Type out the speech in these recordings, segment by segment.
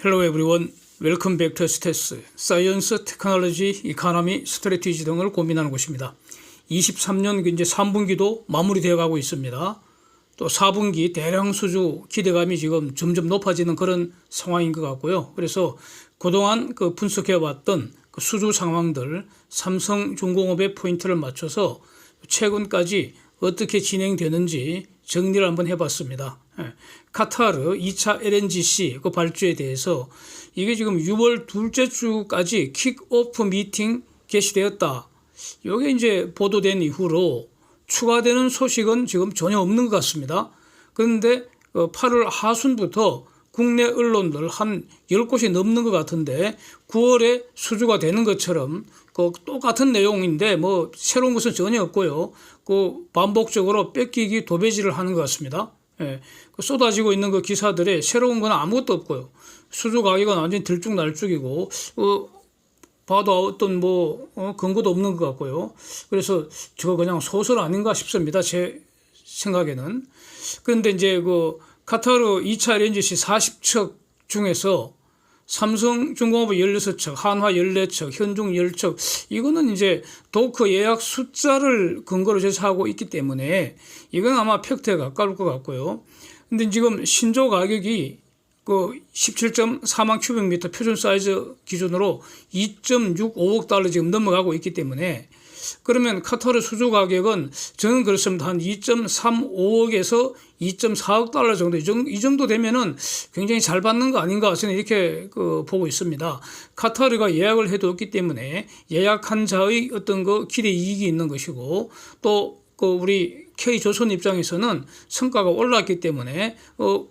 Hello everyone. Welcome back to 스테스. 사이언스, 테크놀로지, 이카노미, 스트레티지 등을 고민하는 곳입니다. 23년 이제 3분기도 마무리되어 가고 있습니다. 또 4분기 대량 수주 기대감이 지금 점점 높아지는 그런 상황인 것 같고요. 그래서 그동안 그 분석해 왔던 그 수주 상황들 삼성중공업의 포인트를 맞춰서 최근까지 어떻게 진행되는지 정리를 한번 해봤습니다. 예. 카타르 2차 LNGC 그 발주에 대해서 이게 지금 6월 둘째 주까지 킥오프 미팅 개시되었다. 이게 이제 보도된 이후로 추가되는 소식은 지금 전혀 없는 것 같습니다. 그런데 8월 하순부터 국내 언론들 한 10곳이 넘는 것 같은데 9월에 수주가 되는 것처럼 그 똑같은 내용인데 뭐 새로운 것은 전혀 없고요. 그 반복적으로 뺏기기 도배질을 하는 것 같습니다. 예, 그 쏟아지고 있는 그 기사들에 새로운 건 아무것도 없고요. 수주 가격은 완전히 들쭉날쭉이고 어, 봐도 어떤 뭐 어, 근거도 없는 것 같고요. 그래서 저거 그냥 소설 아닌가 싶습니다. 제 생각에는. 그런데 이제 그 카타르 2차 LNGC 40척 중에서 삼성중공업 16척, 한화 14척, 현중 10척 이거는 이제 도크 예약 숫자를 근거로 제시하고 있기 때문에 이건 아마 팩트에 가까울 것 같고요. 근데 지금 신조 가격이 그 17.4만 큐빅미터 표준 사이즈 기준으로 2.65억 달러 지금 넘어가고 있기 때문에 그러면 카타르 수주 가격은 저는 그렇습니다. 한 2.35억에서 2.4억 달러 정도 이 정도, 되면은 굉장히 잘 받는 거 아닌가 저는 이렇게 그 보고 있습니다. 카타르가 예약을 해뒀기 때문에 예약한 자의 어떤 그 기대 이익이 있는 것이고 또 그 우리 K 조선 입장에서는 성과가 올랐기 때문에 어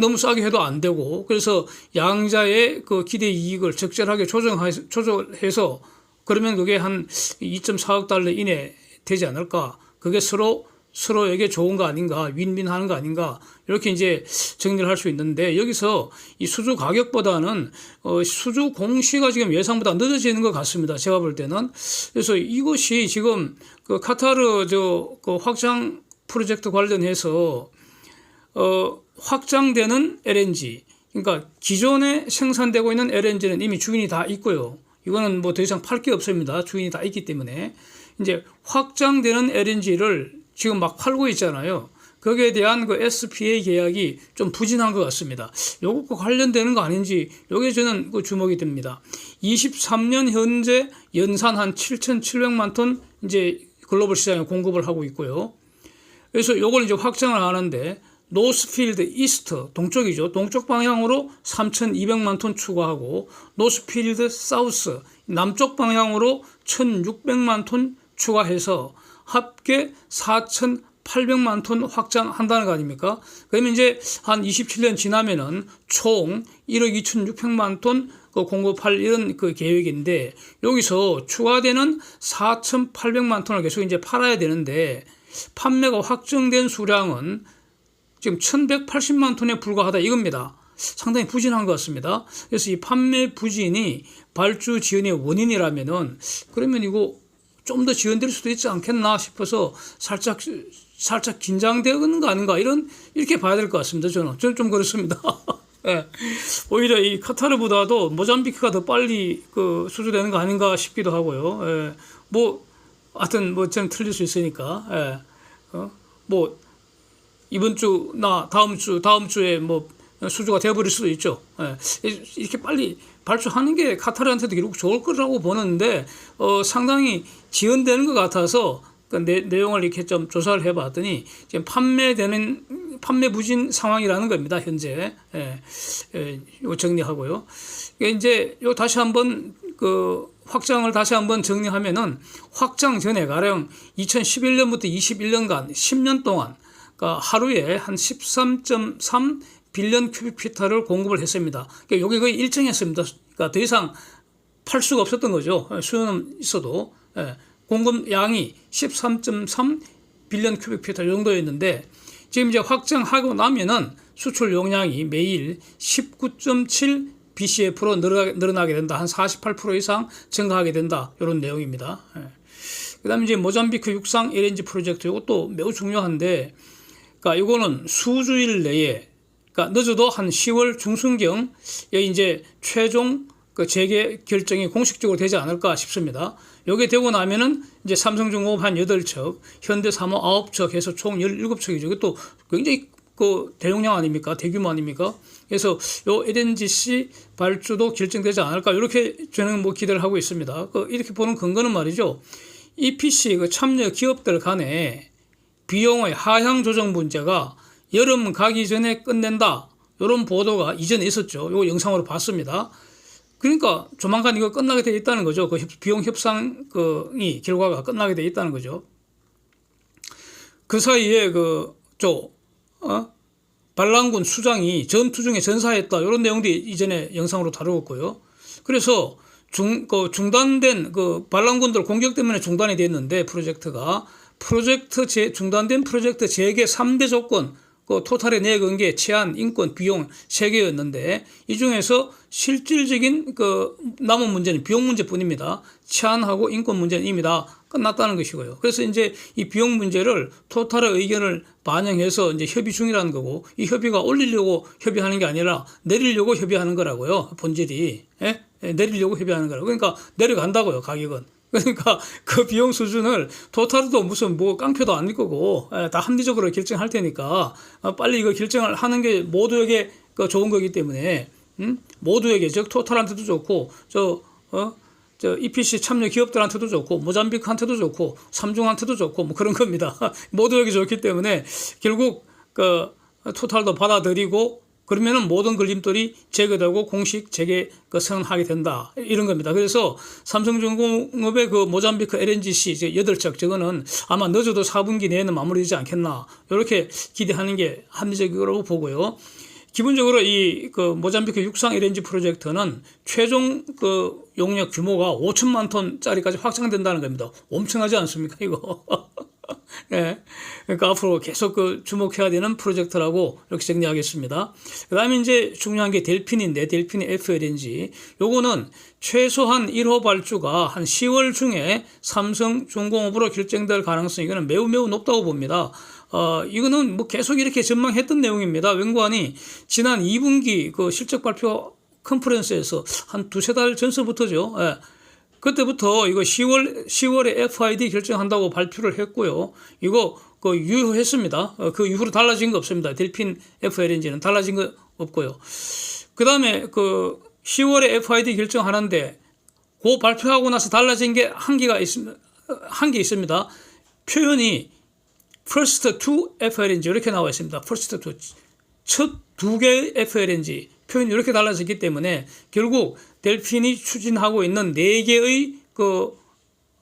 너무 싸게 해도 안 되고 그래서 양자의 그 기대 이익을 적절하게 조정해서 조절해서 그러면 그게 한 2.4억 달러 이내 되지 않을까? 그게 서로 서로에게 좋은 거 아닌가, 윈윈 하는 거 아닌가, 이렇게 이제 정리를 할 수 있는데, 여기서 이 수주 가격보다는, 어, 수주 공시가 지금 예상보다 늦어지는 것 같습니다. 제가 볼 때는. 그래서 이것이 지금 그 카타르 저, 그 확장 프로젝트 관련해서, 어, 확장되는 LNG, 그러니까 기존에 생산되고 있는 LNG는 이미 주인이 다 있고요. 이거는 뭐 더 이상 팔 게 없습니다. 주인이 다 있기 때문에. 이제 확장되는 LNG를 지금 막 팔고 있잖아요. 거기에 대한 그 SPA 계약이 좀 부진한 것 같습니다. 요것과 관련되는 거 아닌지 요게 저는 그 주목이 됩니다. 23년 현재 연산 한 7,700만 톤 이제 글로벌 시장에 공급을 하고 있고요. 그래서 요걸 이제 확장을 하는데 노스필드 이스트 동쪽이죠. 동쪽 방향으로 3,200만 톤 추가하고 노스필드 사우스 남쪽 방향으로 1,600만 톤 추가해서 합계 4,800만 톤 확장한다는 거 아닙니까? 그러면 이제 한 27년 지나면은 총 1억 2,600만 톤 그 공급할 이런 그 계획인데 여기서 추가되는 4,800만 톤을 계속 이제 팔아야 되는데 판매가 확정된 수량은 지금 1,180만 톤에 불과하다 이겁니다. 상당히 부진한 것 같습니다. 그래서 이 판매 부진이 발주 지연의 원인이라면은 그러면 이거 좀 더 지연될 수도 있지 않겠나 싶어서 살짝 살짝 긴장되는 거 아닌가 이런 이렇게 봐야 될 것 같습니다. 저는 저는 좀 그렇습니다. 예. 오히려 이 카타르보다도 모잠비크가 더 빨리 그 수주되는 거 아닌가 싶기도 하고요. 예. 뭐 하여튼 뭐 저는 틀릴 수 있으니까. 예. 어? 뭐 이번 주 나 다음 주 다음 주에 뭐 수주가 돼버릴 수도 있죠. 예. 이렇게 빨리 발주하는 게 카타르한테도 결국 좋을 거라고 보는데 어, 상당히 지연되는 것 같아서 그 내, 내용을 이렇게 좀 조사를 해봤더니 지금 판매되는 판매 부진 상황이라는 겁니다 현재 예, 예, 요 정리하고요. 이제 요 다시 한번 그 확장을 다시 한번 정리하면은 확장 전에 가령 2011년부터 21년간 10년 동안 그러니까 하루에 한 13.3 빌리언 큐빅피터를 공급을 했습니다. 그러니까 여기 거의 일정했습니다. 그러니까 더 이상 팔 수가 없었던 거죠. 수요는 있어도 예, 공급 양이 13.3 빌리언 큐빅피터 정도였는데 지금 이제 확정하고 나면은 수출 용량이 매일 19.7 BCF로 늘어나 게 된다. 한 48% 이상 증가하게 된다. 이런 내용입니다. 예. 그 다음에 이제 모잠비크 육상 LNG 프로젝트 이것도 매우 중요한데, 그러니까 이거는 수주일 내에 그러니까 늦어도 한 10월 중순경 에 이제 최종 그 재개 결정이 공식적으로 되지 않을까 싶습니다. 요게 되고 나면은 이제 삼성중공업 한 8척, 현대사모 9척 해서 총 17척이죠. 이것도 굉장히 그 대용량 아닙니까? 대규모 아닙니까? 그래서 요 LNGC 발주도 결정되지 않을까 이렇게 저는 뭐 기대를 하고 있습니다. 그 이렇게 보는 근거는 말이죠. EPC 그 참여 기업들 간에 비용의 하향 조정 문제가 여름 가기 전에 끝낸다. 이런 보도가 이전에 있었죠. 요 영상으로 봤습니다. 그러니까 조만간 이거 끝나게 돼 있다는 거죠. 그 협- 비용 협상이 결과가 끝나게 돼 있다는 거죠. 그 사이에 그저 어? 반란군 수장이 전투 중에 전사했다 이런 내용도 이전에 영상으로 다루었고요. 그래서 중, 그 중단된 그 반란군들 공격 때문에 중단이 됐는데 프로젝트가 프로젝트 재, 중단된 프로젝트 재개 3대 조건 그 토탈에 내건 게 치안, 인권, 비용 세 개였는데 이 중에서 실질적인 그 남은 문제는 비용 문제뿐입니다. 치안하고 인권 문제는 이미 다 끝났다는 것이고요. 그래서 이제 이 비용 문제를 토탈의 의견을 반영해서 이제 협의 중이라는 거고 이 협의가 올리려고 협의하는 게 아니라 내리려고 협의하는 거라고요. 본질이 예? 예, 내리려고 협의하는 거라고. 그러니까 내려간다고요. 가격은. 그러니까 그 비용 수준을 토탈도 무슨 뭐 깡표도 아닐 거고 예, 다 합리적으로 결정할 테니까 어, 빨리 이거 결정을 하는 게 모두에게 그 좋은 거기 때문에 음? 모두에게 즉 토탈한테도 좋고 저 어? 저 EPC 참여 기업들한테도 좋고 모잠비크한테도 좋고 삼중한테도 좋고 뭐 그런 겁니다. 모두에게 좋기 때문에 결국 그 토탈도 받아들이고 그러면은 모든 걸림돌이 제거되고 공식 재개 그 선언하게 된다 이런 겁니다. 그래서 삼성중공업의 그 모잠비크 LNGC 이제 8척 저거는 아마 늦어도 4분기 내에는 마무리되지 않겠나 이렇게 기대하는 게 합리적이라고 보고요. 기본적으로 이 그 모잠비크 육상 LNG 프로젝트는 최종 그 용역 규모가 5천만 톤짜리까지 확장된다는 겁니다. 엄청나지 않습니까 이거? 예. 그러니까 앞으로 계속 그 주목해야 되는 프로젝트라고 이렇게 정리하겠습니다. 그 다음에 이제 중요한 게 델핀인데, 델핀의 FLNG. 요거는 최소한 1호 발주가 한 10월 중에 삼성 중공업으로 결정될 가능성이 이거는 매우 매우 높다고 봅니다. 어, 이거는 뭐 계속 이렇게 전망했던 내용입니다. 웬관이 지난 2분기 그 실적 발표 컨퍼런스에서 한 두세 달 전서부터죠. 예. 그때부터 이거 10월 10월에 FID 결정한다고 발표를 했고요. 이거 그 유효했습니다. 어, 그 이후로 달라진 거 없습니다. 델핀 FLNG는 달라진 거 없고요. 그다음에 그 10월에 FID 결정하는데 그 발표하고 나서 달라진 게 한 개가 있습니다. 한 개 있습니다. 표현이 first to FLNG 이렇게 나와 있습니다. first to 첫 두 개의 FLNG 표현이 이렇게 달라졌기 때문에 결국 델핀이 추진하고 있는 네 개의 그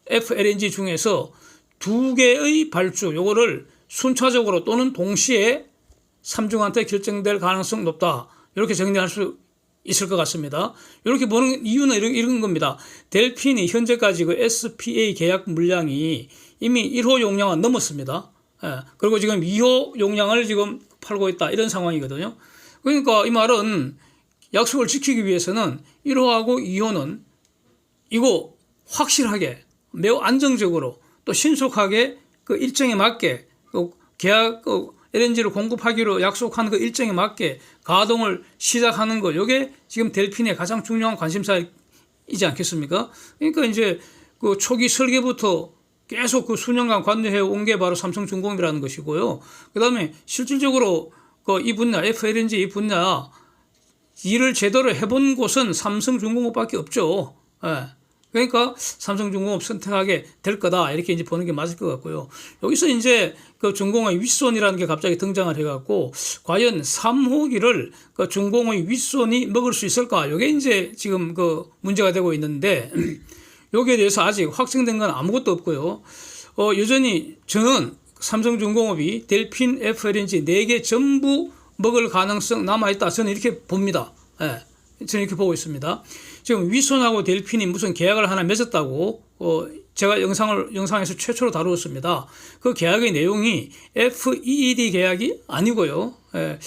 FLNG 중에서 두 개의 발주 요거를 순차적으로 또는 동시에 삼중한테 결정될 가능성 높다. 이렇게 정리할 수 있을 것 같습니다. 이렇게 보는 이유는 이런, 이런 겁니다. 델핀이 현재까지 그 SPA 계약 물량이 이미 1호 용량은 넘었습니다. 예, 그리고 지금 2호 용량을 지금 팔고 있다. 이런 상황이거든요. 그러니까 이 말은 약속을 지키기 위해서는 1호하고 2호는 이거 확실하게 매우 안정적으로 또 신속하게 그 일정에 맞게 그 계약 그 LNG를 공급하기로 약속한 그 일정에 맞게 가동을 시작하는 거 이게 지금 델핀의 가장 중요한 관심사이지 않겠습니까? 그러니까 이제 그 초기 설계부터 계속 그 수년간 관여해 온 게 바로 삼성중공업이라는 것이고요. 그다음에 실질적으로 그 이 분야 FLNG 이 분야 일을 제대로 해본 곳은 삼성중공업밖에 없죠. 예. 그러니까 삼성중공업 선택하게 될 거다 이렇게 이제 보는 게 맞을 것 같고요. 여기서 이제 그 중공의 윗손이라는 게 갑자기 등장을 해갖고 과연 3호기를 그 중공의 윗손이 먹을 수 있을까? 이게 이제 지금 그 문제가 되고 있는데 여기에 대해서 아직 확정된 건 아무것도 없고요. 어, 여전히 저는 삼성중공업이 델핀 FLNG 4개 전부 먹을 가능성 남아있다. 저는 이렇게 봅니다. 예. 저는 이렇게 보고 있습니다. 지금 위손하고 델핀이 무슨 계약을 하나 맺었다고 어, 제가 영상을 영상에서 최초로 다루었습니다. 그 계약의 내용이 FEED 계약이 아니고요. 예.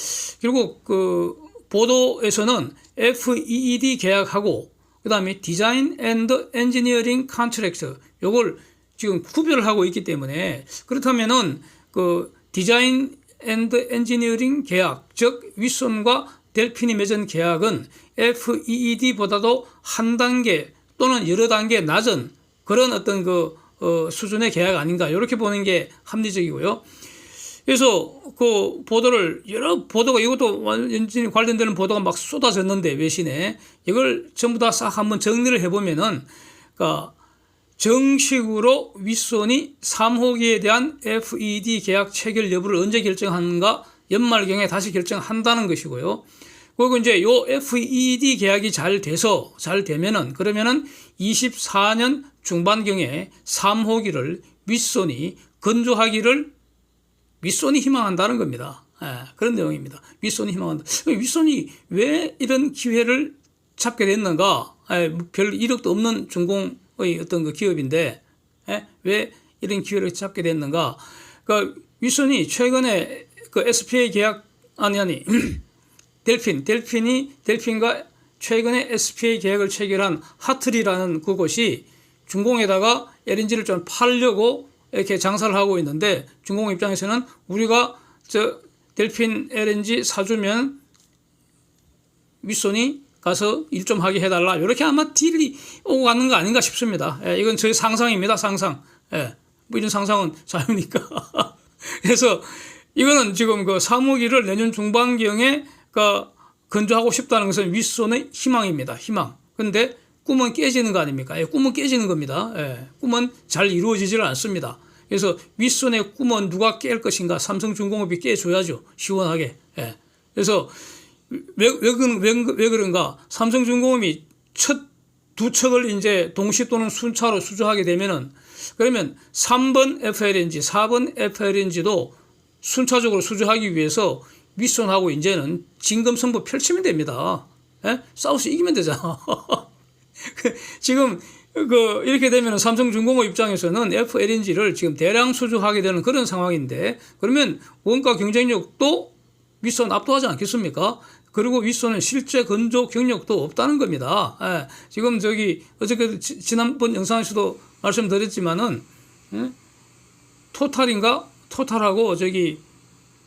결국 그 보도에서는 FEED 계약하고 그다음에 디자인 앤드 엔지니어링 컨트랙트 요걸 지금 구별을 하고 있기 때문에 그렇다면은 그 디자인 앤드 엔지니어링 계약, 즉 윗손과 델핀이 맺은 계약은 FEED보다도 한 단계 또는 여러 단계 낮은 그런 어떤 그 어, 수준의 계약 아닌가 이렇게 보는 게 합리적이고요. 그래서 그 보도를 여러 보도가 이것도 완전히 관련되는 보도가 막 쏟아졌는데 외신에 이걸 전부 다 싹 한번 정리를 해보면은 그러니까 정식으로 윗손이 3호기에 대한 FED 계약 체결 여부를 언제 결정하는가 연말경에 다시 결정한다는 것이고요. 그리고 이제 요 FED 계약이 잘 돼서 잘 되면은 그러면은 24년 중반경에 3호기를 윗손이 건조하기를 윗손이 희망한다는 겁니다. 예, 그런 내용입니다. 윗손이 희망한다. 윗손이 왜 이런 기회를 잡게 됐는가? 예, 별 이력도 없는 중공의 어떤 그 기업인데 예, 왜 이런 기회를 잡게 됐는가? 그 윗손이 최근에 그 SPA 계약 아니 아니 델핀 델핀이 델핀과 최근에 SPA 계약을 체결한 하트리라는 그곳이 중공에다가 LNG를 좀 팔려고 이렇게 장사를 하고 있는데 중공 입장에서는 우리가 저 델핀 LNG 사주면 윗손이 가서 일 좀 하게 해달라 이렇게 아마 딜이 오고 가는 거 아닌가 싶습니다. 예, 이건 저희 상상입니다. 상상. 예, 뭐 이런 상상은 자유니까. 그래서 이거는 지금 그 사무기를 내년 중반경에 그 건조하고 싶다는 것은 윗손의 희망입니다. 희망. 근데 꿈은 깨지는 거 아닙니까? 예, 꿈은 깨지는 겁니다. 예, 꿈은 잘 이루어지지를 않습니다. 그래서 윗손의 꿈은 누가 깰 것인가? 삼성중공업이 깨줘야죠. 시원하게. 예. 그래서 왜, 왜, 왜, 왜 그런가? 삼성중공업이 첫 두 척을 이제 동시 또는 순차로 수주하게 되면은 그러면 3번 FLNG, 4번 FLNG도 순차적으로 수주하기 위해서 윗손하고 이제는 진검승부 펼치면 됩니다. 예? 싸워서 이기면 되잖아. 지금 그 이렇게 되면 삼성중공업 입장에서는 FLNG를 지금 대량 수주하게 되는 그런 상황인데 그러면 원가 경쟁력도 윗손 압도하지 않겠습니까? 그리고 윗손은 실제 건조 경력도 없다는 겁니다. 예, 지금 저기 어저께 지- 지난번 영상에서도 말씀드렸지만은 예? 토탈인가 토탈하고 저기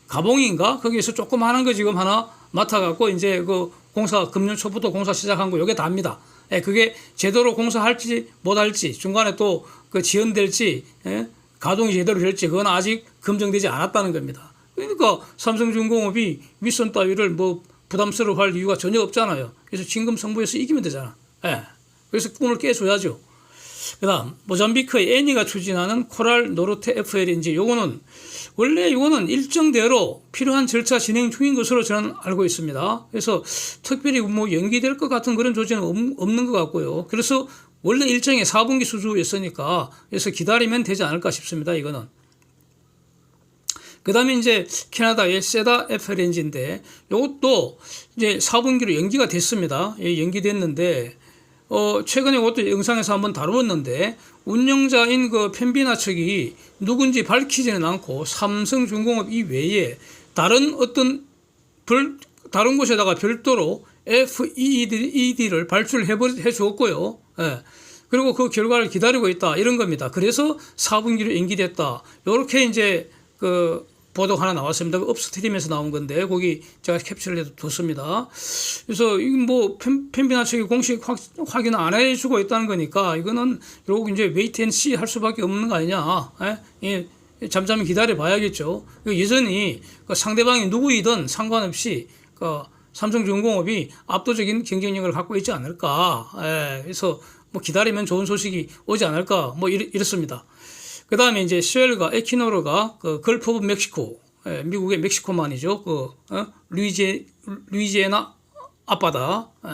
가봉인가 거기에서 조그마한 거 지금 하나 맡아갖고 이제 그 공사 금년 초부터 공사 시작한 거 요게 다입니다. 예, 그게 제대로 공사할지 못할지 중간에 또 그 지연될지 예? 가동이 제대로 될지 그건 아직 검증되지 않았다는 겁니다. 그러니까 삼성중공업이 윗선 따위를 뭐 부담스러워할 이유가 전혀 없잖아요. 그래서 진검성부에서 이기면 되잖아. 예. 그래서 꿈을 깨줘야죠. 그다음 모잠비크의 애니가 추진하는 코랄 노르테 FLNG 요거는 원래 요거는 일정대로 필요한 절차 진행 중인 것으로 저는 알고 있습니다. 그래서 특별히 뭐 연기될 것 같은 그런 조치는 없- 없는 것 같고요. 그래서 원래 일정이 4분기 수주였으니까 그래서 기다리면 되지 않을까 싶습니다. 이거는. 그 다음에 이제 캐나다의 세다 FLNG인데 이것도 이제 4분기로 연기가 됐습니다. 예, 연기됐는데 어, 최근에 이것도 영상에서 한번 다루었는데 운영자인 그 펜비나 측이 누군지 밝히지는 않고 삼성중공업 이외에 다른 어떤 별, 다른 곳에다가 별도로 FED를 발출해 해 주었고요. 예. 그리고 그 결과를 기다리고 있다 이런 겁니다. 그래서 4분기로 연기됐다. 이렇게 이제 그 보도 하나 나왔습니다. 그 업스트림에서 나온 건데 거기 제가 캡처를 해서 뒀습니다. 그래서 이건 뭐 펜- 펜비나 측이 공식 확, 확인 안 해주고 있다는 거니까 이거는 결국 이제 웨이트 앤 씨 할 수밖에 없는 거 아니냐. 예? 예, 잠잠히 기다려 봐야겠죠. 그 여전히 그 상대방이 누구이든 상관없이 그 삼성중공업이 압도적인 경쟁력을 갖고 있지 않을까. 예, 그래서 뭐 기다리면 좋은 소식이 오지 않을까. 뭐 이렇, 이렇습니다. 그 다음에 이제 쉘과 에키노르가 그 걸프 오브 멕시코, 예, 미국의 멕시코만이죠. 그, 어? 루이제, 루이지애나 앞바다. 예.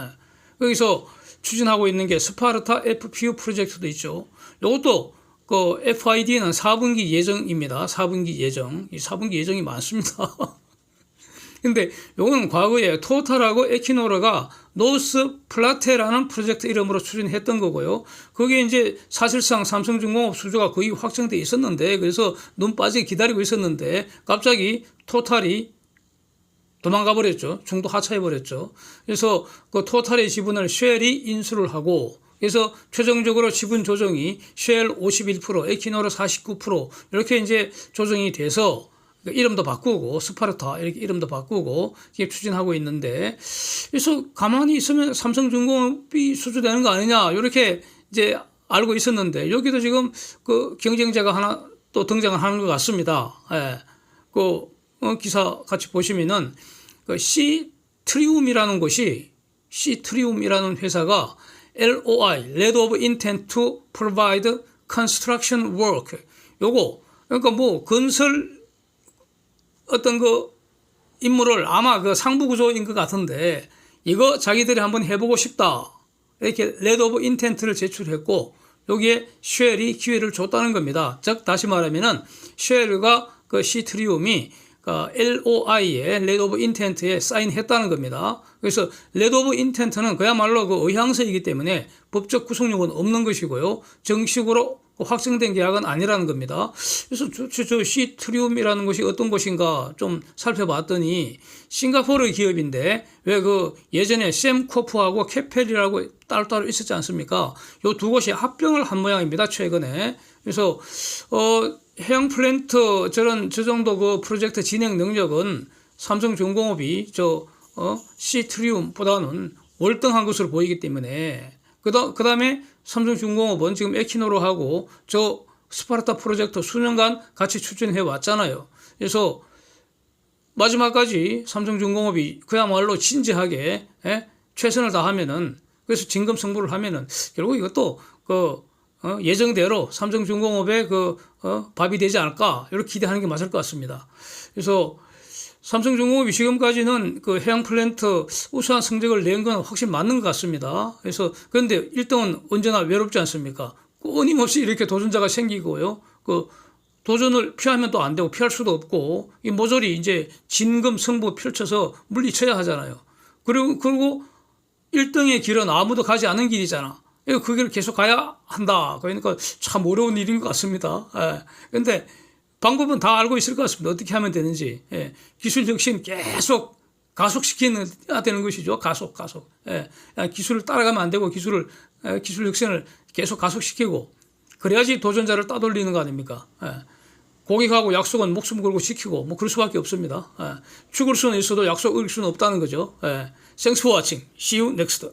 거기서 추진하고 있는 게 스파르타 FPU 프로젝트도 있죠. 이것도 그 FID는 4분기 예정입니다. 4분기 예정. 이 4분기 예정이 많습니다. 근데 요거는 과거에 토탈하고 에키노르가 노스 플라테라는 프로젝트 이름으로 추진했던 거고요. 그게 이제 사실상 삼성중공업 수주가 거의 확정돼 있었는데 그래서 눈 빠지게 기다리고 있었는데 갑자기 토탈이 도망가 버렸죠. 중도 하차해 버렸죠. 그래서 그 토탈의 지분을 쉘이 인수를 하고 그래서 최종적으로 지분 조정이 쉘 51%, 에키노르 49% 이렇게 이제 조정이 돼서 그러니까 이름도 바꾸고 스파르타 이렇게 이름도 바꾸고 기획 추진하고 있는데 그래서 가만히 있으면 삼성중공업이 수주되는 거 아니냐 이렇게 이제 알고 있었는데 여기도 지금 그 경쟁자가 하나 또 등장을 하는 것 같습니다. 예. 그 어, 기사 같이 보시면은 그 시트리움이라는 곳이 시트리움이라는 회사가 LOI, Letter of Intent to Provide Construction Work. 요거 그러니까 뭐 건설 어떤 그 임무를 아마 그 상부 구조인 것 같은데 이거 자기들이 한번 해보고 싶다 이렇게 레드 오브 인텐트를 제출했고 여기에 쉘이 기회를 줬다는 겁니다. 즉 다시 말하면은 쉘과 그 시트리움이 그 LOI에 레드 오브 인텐트에 사인했다는 겁니다. 그래서 레드 오브 인텐트는 그야말로 그 의향서이기 때문에 법적 구속력은 없는 것이고요. 정식으로 확정된 계약은 아니라는 겁니다. 그래서 저, 저, 저 시트리움이라는 것이 어떤 것인가 좀 살펴봤더니 싱가포르 기업인데 왜 그 예전에 샘코프하고 캐펠이라고 따로따로 있었지 않습니까? 요 두 곳이 합병을 한 모양입니다. 최근에. 그래서 어 해양 플랜트 저런 저 정도 그 프로젝트 진행 능력은 삼성중공업이 저 어, 시트리움보다는 월등한 것으로 보이기 때문에 그다 그다음에 삼성중공업은 지금 에키노로 하고 저 스파르타 프로젝트 수년간 같이 추진해 왔잖아요. 그래서 마지막까지 삼성중공업이 그야말로 진지하게 예? 최선을 다하면은 그래서 진금 승부를 하면은 결국 이것도 그 어, 예정대로 삼성중공업의 그 어, 밥이 되지 않을까 이렇게 기대하는 게 맞을 것 같습니다. 그래서 삼성중공업이 지금까지는 그 해양 플랜트 우수한 성적을 낸 건 확실히 맞는 것 같습니다. 그래서 그런데 1등은 언제나 외롭지 않습니까? 끊임없이 이렇게 도전자가 생기고요. 그 도전을 피하면 또 안 되고 피할 수도 없고 이 모조리 이제 진금 승부 펼쳐서 물리쳐야 하잖아요. 그리고 그리고 1등의 길은 아무도 가지 않은 길이잖아. 그 길을 계속 가야 한다. 그러니까 참 어려운 일인 것 같습니다. 예. 근데 방법은 다 알고 있을 것 같습니다. 어떻게 하면 되는지. 예. 기술 혁신 계속 가속시켜야 되는 것이죠. 가속, 가속. 예. 기술을 따라가면 안 되고 기술을, 예. 기술 혁신을 계속 가속시키고 그래야지 도전자를 따돌리는 거 아닙니까? 예. 고객하고 약속은 목숨 걸고 지키고 뭐 그럴 수밖에 없습니다. 예. 죽을 수는 있어도 약속 을 수는 없다는 거죠. 예. Thanks for watching. See you next.